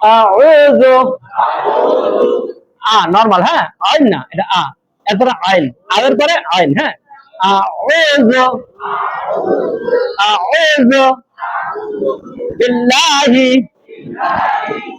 আউযু আ নরমাল হ্যাঁ? আইন না, এটা আ। এরপরে আইন আয়ের পরে আইন হ্যাঁ? আউযু আউযু বিল্লাহি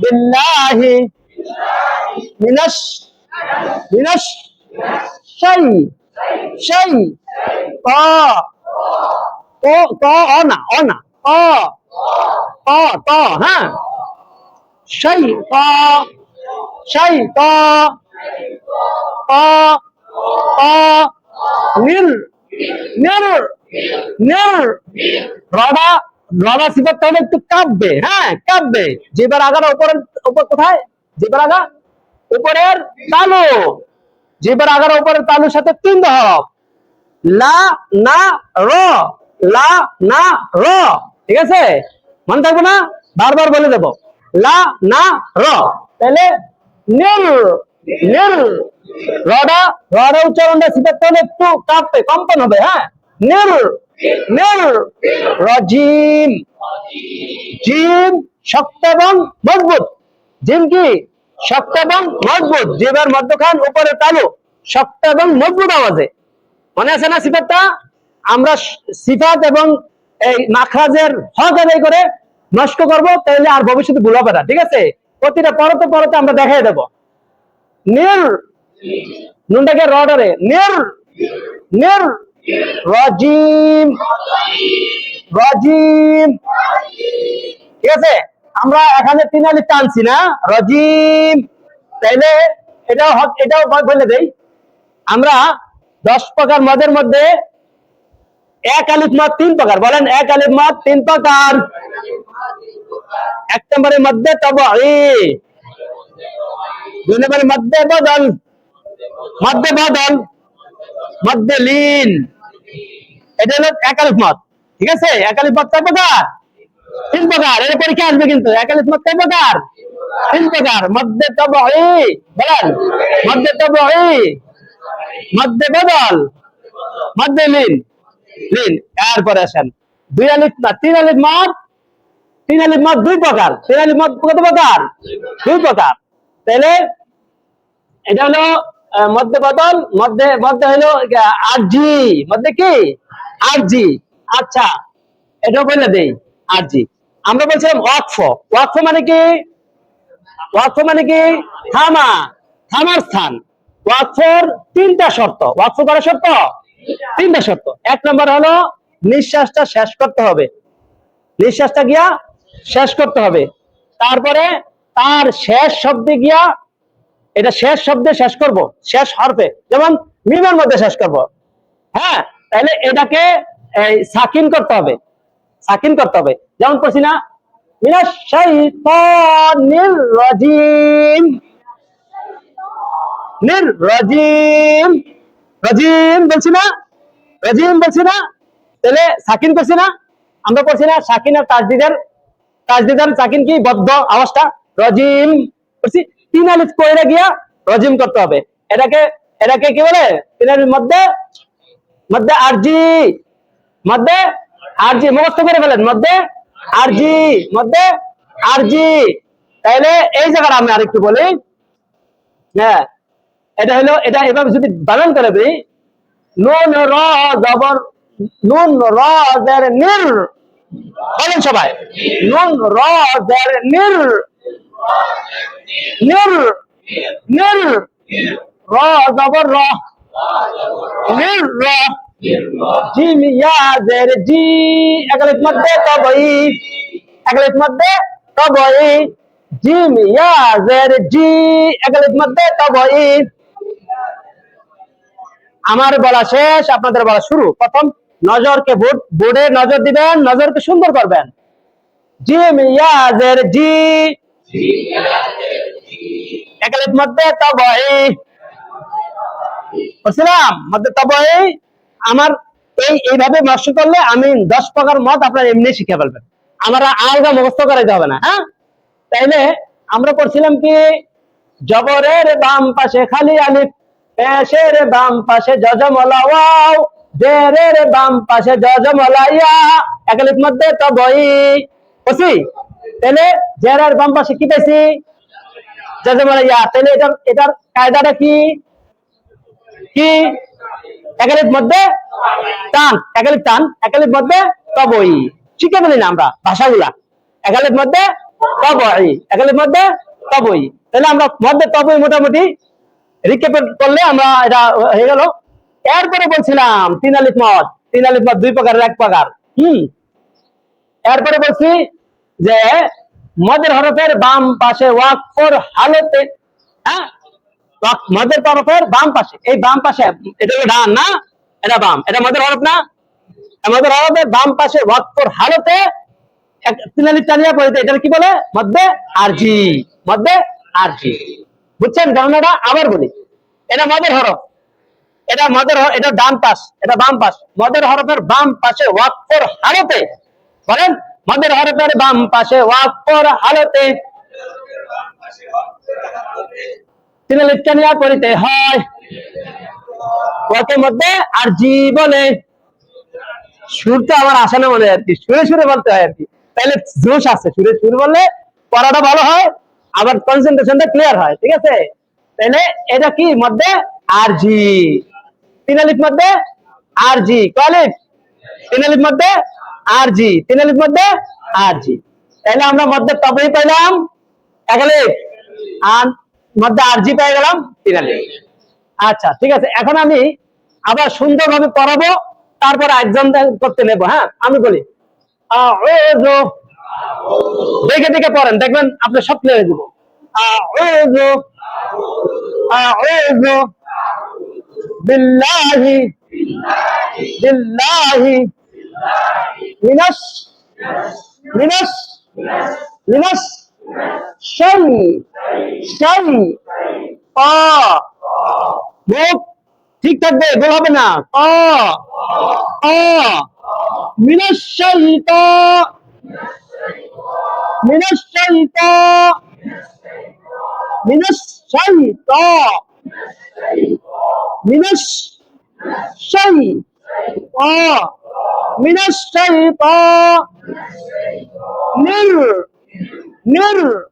বিল্লাহি মিনাশ মিনাশ শাই শাই ক ক ক, অ না অ না, ক ক ক হ্যাঁ? শাই ক ক ক নির নির নির রডা রডা সিফাতটা হলো একটু কাঁপবে হ্যাঁ কাঁপবে। জিবার আগার উপরের, উপর কোথায়? জিবার আগা উপরের তালু। জিবার আগার উপরের তালুর সাথে তিন হরফ লা, না, র, লা, না, র। ঠিক আছে? মনে থাকবে না? বারবার বলে দেব। লা, না, র। তাহলে নীল নীল। রডা রডা উচ্চারণটা সিফাতটা হলো একটু কাঁপবে কম্পন হবে হ্যাঁ? নির নীল। রজিম, জিম শক্ত এবং মজবুত। জিম কি? শক্ত এবং মজবুত। জিমের মধ্যখান উপরে তালু, শক্ত এবং মজবুত আওয়াজে। মনে আছে না সিফাতটা? আমরা সিফাত এবং এই মাখরাজের হক আদায় করে নষ্ট করব তাহলে আর ভবিষ্যতে ভুল হবে না, ঠিক আছে? প্রতিটা পরতে পরতে আমরা দেখাই দেব। নির নুনটাকে রডারে নির নির রজিম রজিম। ঠিক আছে? আমরা এখানে তিন আলি টানছি না, রজিম। তাইলে এটাও হক- এটাও বলে দেই। আমরা দশ প্রকার মদের মধ্যে এক আলিফ মদ, তিন প্রকার। বলেন, এক আলিফ মদ, তিন প্রকার। এক নম্বরের মধ্যে তব দুই নম্বরের মধ্যে বদল। মধ্যে বদল। মধ্যে লীন। এটা হলো এক আলিফ মদ। ঠিক আছে? এক আলিফ মদ কয় প্রকার? তিন প্রকার। এর পরীক্ষা আসবে কিন্তু। এক আলিফ মদ কয় প্রকার? তিন প্রকার। মধ্যে তব বলেন মধ্যে তব মধ্যে বদল। মধ্যে লীন। লীন। এরপরে আসেন। দুই আলিফ না, তিন আলিফ মদ। তিন মদ দুই প্রকার। তিন মদ কত প্রকার? দুই প্রকার। তাহলে এটা হলো মধ্যে বদল মধ্যে মধ্যে হলো আর জি মধ্যে কি? আর জি আচ্ছা এটাও বলে দেই আর জি আমরা বলছিলাম ওয়াকফ। ওয়াকফ মানে কি? ওয়াকফ মানে কি? থামা। থামার স্থান। ওয়াকফর তিনটা শর্ত। ওয়াকফ করার শর্ত? তিনটা শর্ত। এক নম্বর হলো, নিঃশ্বাসটা শেষ করতে হবে। নিঃশ্বাসটা গিয়া শেষ করতে হবে। তারপরে তার শেষ শব্দে গিয়া এটা শেষ শব্দে শেষ করব, শেষ হরফে, যেমন মিমের মধ্যে শেষ করব। হ্যাঁ তাহলে এটাকে সাকিন করতে হবে, সাকিন করতে হবে। যেমন করছি না। আমরা করছি না সাকিন আর তাজদিদের তাজদিদার সাকিন কি? বদ্ধ আওয়াজটা রজিম করছি। তিন আলিফ কইরা গিয়া রজিম করতে হবে। এটাকে এটাকে কি বলে? তিন আলিফ মধ্যে মধ্যে আরজি মধ্যে আরজি, মুখস্থ করে ফেলেন। মধ্যে আরজি মধ্যে আরজি। তাহলে এই জায়গাটা আমি আরেকটু বলি। হ্যাঁ এটা হলো, এটা এভাবে যদি বানান করে নুন, র, জবর, নুন, র নির বলেন সবাই। নুন, র জের নির নির নির র, জবর, র। নির র। জিম ইয়া জের জি একালিফ মধ্যে তবই। একালিফ মধ্যে তবই। জিম ইয়া জের জি একালিফ মধ্যে তবই। আমার বলা শেষ, আপনাদের বলা শুরু। প্রথম নজরকে বোর্ড নজর দিবেন, নজরকে সুন্দর করবেন। জিম ইয়াজের জি। একালিফ মধ্যে তবই। বুঝছিলাম মধ্যে তবই। আমার এই, এইভাবে নষ্ট করলে আমি দশ প্রকার মত আপনার এমনি শিখে ফেলবেন। আমার আলগা মুখস্থ করাইতে হবে না হ্যাঁ? তাইলে আমরা করছিলাম কি? জবরের বাম পাশে খালি আলিফ পেশের বাম পাশে জজমলা ওয়াও জেরের বাম পাশে মধ্যে তবই বুঝছি তাহলে জেরার বাম পাশে কি পাইছি? যাতে বলে ইয়া তাহলে এটার কায়দাটা কি? কি? মধ্যে টান একালির টান একালির মধ্যে তবই শিখে ফেলি না আমরা ভাষাগুলা। একালির মধ্যে তবই একালির মধ্যে তবই তাহলে আমরা মধ্যে তবই মোটামুটি রিকেপেট করলে আমরা এটা হয়ে গেল। এরপরে বলছিলাম তিন আলিফ মদ, তিন আলিফ মদ দুই প্রকারের, এক প্রকার। হম। এরপরে বলছি যে মদের হরফের বাম পাশে ওয়াকফর হালতে হ্যাঁ? মদের হরফের বাম পাশে। এই বাম পাশে, এটা হলো ডান না? এটা বাম। এটা মদের হরফ না? মদের হরফের বাম পাশে ওয়াকফর হালতে তিনালি টানিয়া পড়েছে এটা কি বলে? মধ্যে আরজি। মধ্যে আরজি। বুঝছেন ধারণাটা? আবার বলি। এটা মদের হরফ। এটা মদের এটা ডান পাশ এটা বাম পাশ মদের হরফের বাম পাশে ওয়াকফর হালতে। বলেন, মদের হরফের বাম পাশে ওয়াকফর হালতে। তিনি লিটকানিয়া করিতে হয়। ওয়াকের মধ্যে আর জি বলে। সুরটা আমার আসে না মনে আর কি, সুরে সুরে বলতে হয় আর কি। তাহলে জোশ আছে, সুরে সুর বললে পড়াটা ভালো হয়, আবার কনসেন্ট্রেশনটা ক্লিয়ার হয়, ঠিক আছে? তাহলে এটা কি মধ্যে? আর জি। তিনালির মধ্যে আর জি। কলিফ তিনালির মধ্যে আর জি। তিনালির মধ্যে আর জি। তাহলে আমরা মধ্যে তবেই পাইলাম একালিফ আর মধ্যে আর জি পেয়ে গেলাম তিনালিফ আচ্ছা ঠিক আছে। এখন আমি আবার সুন্দরভাবে পড়াবো, তারপর একজন করতে নেব হ্যাঁ? আমি বলি দেখে দেখে পড়েন, দেখবেন আপনি সব হয়ে দিব আউযু বিল্লাহি বিল্লাহি মিনাস মিনাস মিনাস শাই শাই আ মুখ ঠিক থাকবে, ভুল হবে না ক অ মিনাশাইত মিনাশাইত মিনাশাইত من الشيطان من الشيطان. نر نر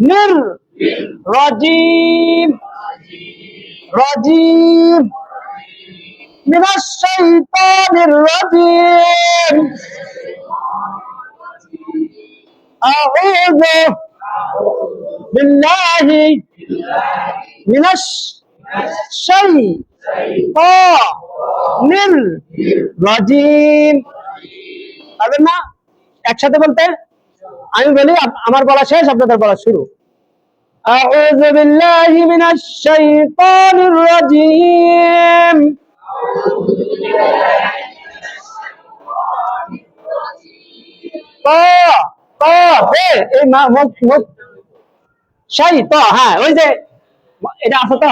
نر. رجيم رجيم. من الشيطان الرجيم. أعوذ بالله من الشيطان الرجيم পারবেন না একসাথে বলতে আমি বলি আপ- আমার বলা শেষ আপনাদের বলা শুরু أعوذ بالله من الشيطان الرجيم ط ط বে এই মা মুখ মুখ সেই ত হ্যাঁ ওই যে এটা আছে তো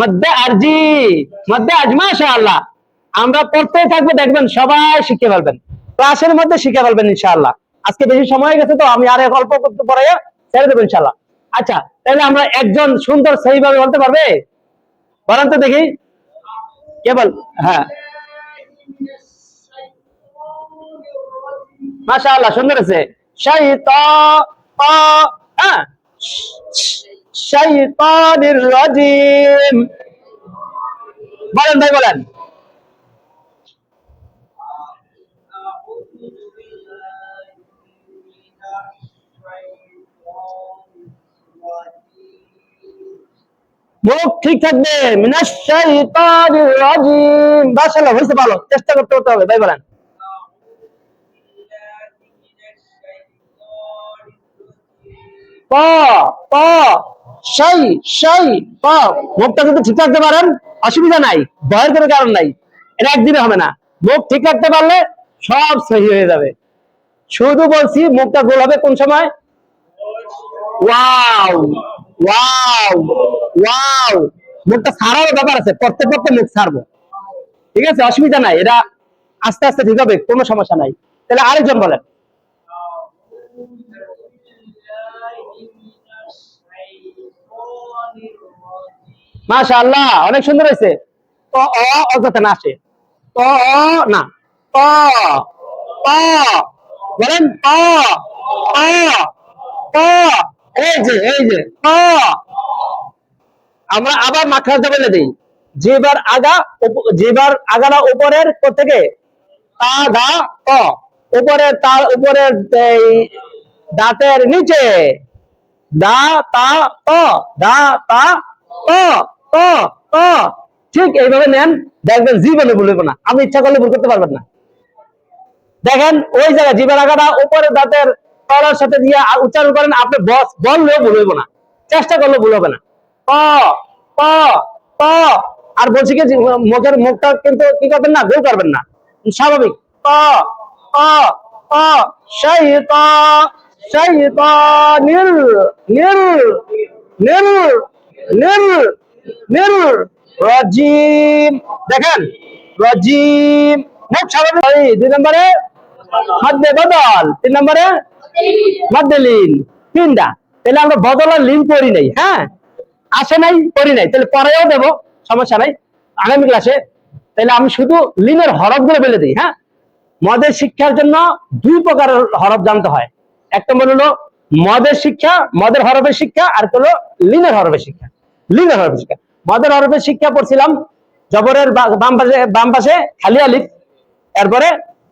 মধ্যে আরজি, মধ্যে আজ মাশাআল্লাহ। আমরা পড়তেই থাকব, দেখবেন সবাই শিখে ফেলবেন। ক্লাসের মধ্যে শিখে ফেলবেন, ইনশাআল্লাহ। আজকে বেশি সময় গেছে তো, আমি আর এক করতে পরে ছেড়ে দেবো, ইনশাআল্লাহ। আচ্ছা তাহলে আমরা একজন সুন্দর সেইভাবে বলতে পারবে? বলেন তো দেখি। কে বল? হ্যাঁ। মাশাআল্লাহ, সুন্দর আছে। শাইতা হ্যাঁ শাইতানির রাজিম। বলেন ভাই, বলেন। মুখ ঠিক থাকবে। মিনাশ শাইতানির ভালো। চেষ্টা করতে করতে হবে। ভাই, বলেন। প প সেই সেই মুখটা যদি ঠিক রাখতে পারেন, অসুবিধা নাই, ভয়ের কোনো কারণ নাই। এটা একদিনে হবে না। মুখ ঠিক রাখতে পারলে সব সহি হয়ে যাবে। শুধু বলছি, মুখটা গোল হবে কোন সময়? Wow wow wow. মুখটা ছাড়ারও ব্যাপার আছে পড়তে পড়তে মুখ ছাড়বো ঠিক আছে? অসুবিধা নাই, এটা আস্তে আস্তে ঠিক হবে, কোনো সমস্যা নাই। তাহলে আরেকজন বলেন। মাশাআল্লাহ, অনেক সুন্দর হয়েছে। অ অযথা না আসে। ত, অ, না। ত ত, বলেন এই যে এই যে আমরা আবার দিই। যেবার আগা যেবার আগাটা উপরের থেকে তা, দা, ত। উপরের তার উপরের এই দাঁতের নিচে। দা তা। দা, তা, ত। ঠিক এইভাবে নেন, দেখবেন জীবনে ভুলবে না। আপনি ইচ্ছা করলে ভুল করতে পারবেন না। দেখেন, ওই জায়গায় জীবের আগাটা উপরে দাঁতের তলার সাথে দিয়ে উচ্চারণ করেন, আপনি বস, বললেও ভুল না। চেষ্টা করলেও ভুল হবে না। আর বলছি কি, মুখের মুখটা কিন্তু কি করবেন না গোল করবেন না। স্বাভাবিক। নির নির নির নির রাজিম। দেখেন, রাজিম। দুই নম্বরে বদল, তিন নম্বরে লিন তিনটা। তাহলে আমরা বদল আর লিন করি নাই হ্যাঁ? আসে নাই করি নাই। তাহলে পরেও দেবো, সমস্যা নাই। আগামী ক্লাসে, তাহলে আমি শুধু লিনের হরফগুলো বলে দিই হ্যাঁ? মদের শিক্ষার জন্য দুই প্রকারের হরফ জানতে হয়। এক নম্বর হলো মদের শিক্ষা, মদের হরফের শিক্ষা, আর একটা হলো লিনের হরফের শিক্ষা। লিনের হরফের শিক্ষা মদের হরফের শিক্ষা পড়ছিলাম, জবরের বাম পাশে বাম পাশে খালি আলিফ, এরপরে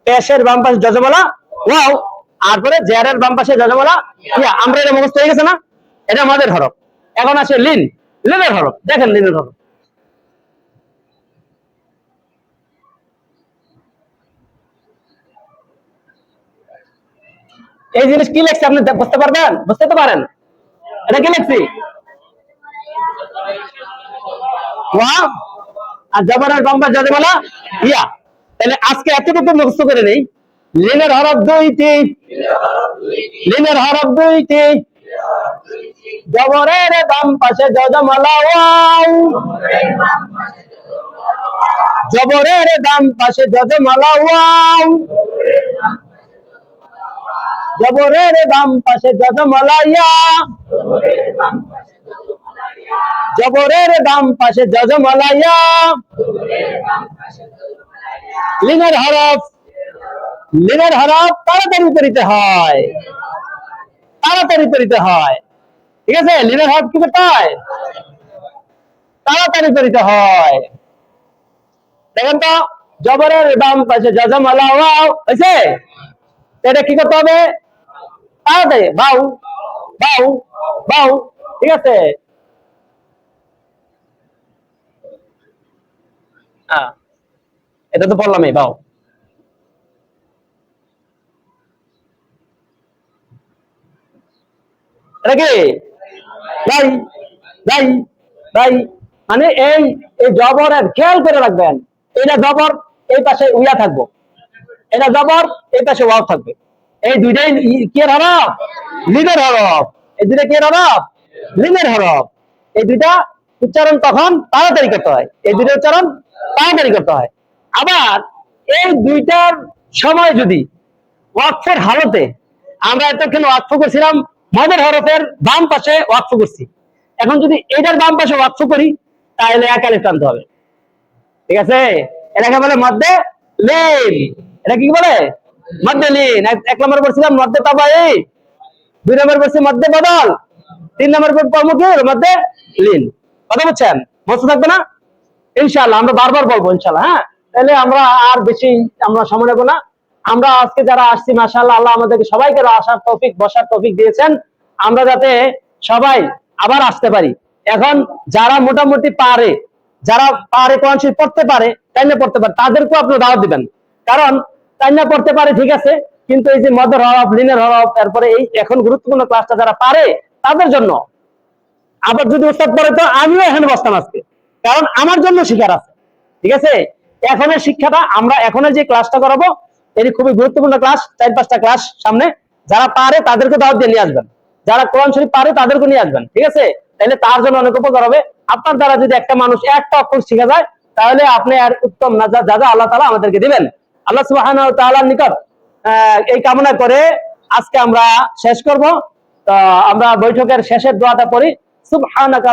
পেশের বাম পাশে যজমালা ওয়াও, তারপরে জেয়ারের বাম পাশে যজমালা ইয়া, আমরা এটা মুখস্থ হয়ে গেছে না? এটা আমাদের হরফ এখন আছে লিন, লিনের হরফ দেখেন লিনের হরফ এই জিনিস কি লেখছে আপনি বুঝতে পারবেন? বুঝতে তো পারেন। এটা কি লেখছি? আর জবরের বাম পাশে যজমালা ইয়া। তাহলে আজকে এতটুকু মুখস্থ করে নেই। লিনের হরফ দুইটি। লিনের হরফ দুইটি। জবরের বাম পাশে যজমালা ওয়াও! জবরের ডান পাশে যজমালা ওয়াও! জবরের বাম পাশে যজমালা ইয়া! জবরের বাম পাশে যজমালা ইয়া হরফ, লিনের হরফ তাড়াতাড়ি করিতে হয়। তাড়াতাড়ি করিতে হয়। ঠিক আছে? লিনের হরফ কি করতে হয় তাড়াতাড়ি করিতে হয়। দেখেন তো, জবরের দাম পাশে যজমালা ওয়াও হয়েছে এটা কি করতে হবে? তাড়াতাড়ি, বাউ বাউ বাউ, ঠিক আছে? হ্যাঁ। এটা তো বাউ এটা কি? মানে এই এই জবরের খেয়াল করে রাখবেন, এটা জবর, এই পাশে উইয়া থাকব। এটা জবর, এই পাশে ওয়াও থাকবে। এই দুইটাই কি এর হরফ? লিনের হরফ। এই দুইটা কি এর হরফ? লিনের হরফ। এই দুইটা উচ্চারণ তখন তাড়াতাড়ি করতে হয়। এই দুইটা উচ্চারণ তাড়াতাড়ি করতে হয়। আবার এই দুইটার সময় যদি ওয়াকফের হালতে আমরা এতক্ষণ ওয়াকফ করছিলাম, মদের হরফের বাম পাশে ওয়াকফ করছি। এখন যদি এটার বাম পাশে ওয়াকফ করি, তাহলে একালে টানতে হবে। ঠিক আছে? এটাকে বলে মধ্যে লিন। এটা কি বলে? মধ্যে লিন। এক- নম্বর বলছিলাম মধ্যে তাবাই দুই নম্বর বলছি মধ্যে বদল। তিন নম্বর পড়ব মধ্যে লিন। কথা বুঝছেন? মস্ত থাকবে না? ইনশাল্লাহ আমরা বারবার বলব ইনশাল্লাহ হ্যাঁ? তাহলে আমরা আর বেশি আমরা সময় নেব না। আমরা আজকে যারা আসছি, মাশাআল্লাহ, আল্লাহ আমাদেরকে সবাইকে আসার টপিক বসার টপিক দিয়েছেন। আমরা যাতে সবাই আবার আসতে পারি। এখন যারা মোটামুটি পারে, যারা পারে কোরআন শরীফ পড়তে পারে, তাই না পড়তে পারে, তাদেরকেও আপনি দাওয়াত দিবেন। কারণ তাই না পড়তে পারে, ঠিক আছে, কিন্তু এই যে মদের হরফ লিনের হরফ তারপরে এই এখন গুরুত্বপূর্ণ ক্লাসটা যারা পারে, তাদের জন্য। আবার যদি উস্তাদ পড়ে, তো আমিও এখানে বসতাম আজকে। কারণ আমার জন্য শিখার আছে, ঠিক আছে? এখনের শিক্ষাটা আমরা এখনের যে ক্লাসটা করাবো, এটি খুবই গুরুত্বপূর্ণ ক্লাস চার পাঁচটা ক্লাস সামনে। যারা পারে তাদেরকে দাওয়াত দিয়ে নিয়ে আসবেন। যারা কোরআন শরীফ পারে তাদেরকে নিয়ে আসবেন, ঠিক আছে? তাহলে তার জন্য অনেক উপকার হবে। আপনার দ্বারা যদি একটা মানুষ একটা অক্ষর শিখে যায়, তাহলে আপনি আর উত্তম না, যা যা আল্লাহ তালা আমাদেরকে দিবেন। আল্লাহ তাআলার নিকট এই কামনা করে আজকে আমরা শেষ করব। তো আমরা বৈঠকের শেষের দোয়াটা পড়ি। সুবহানাকা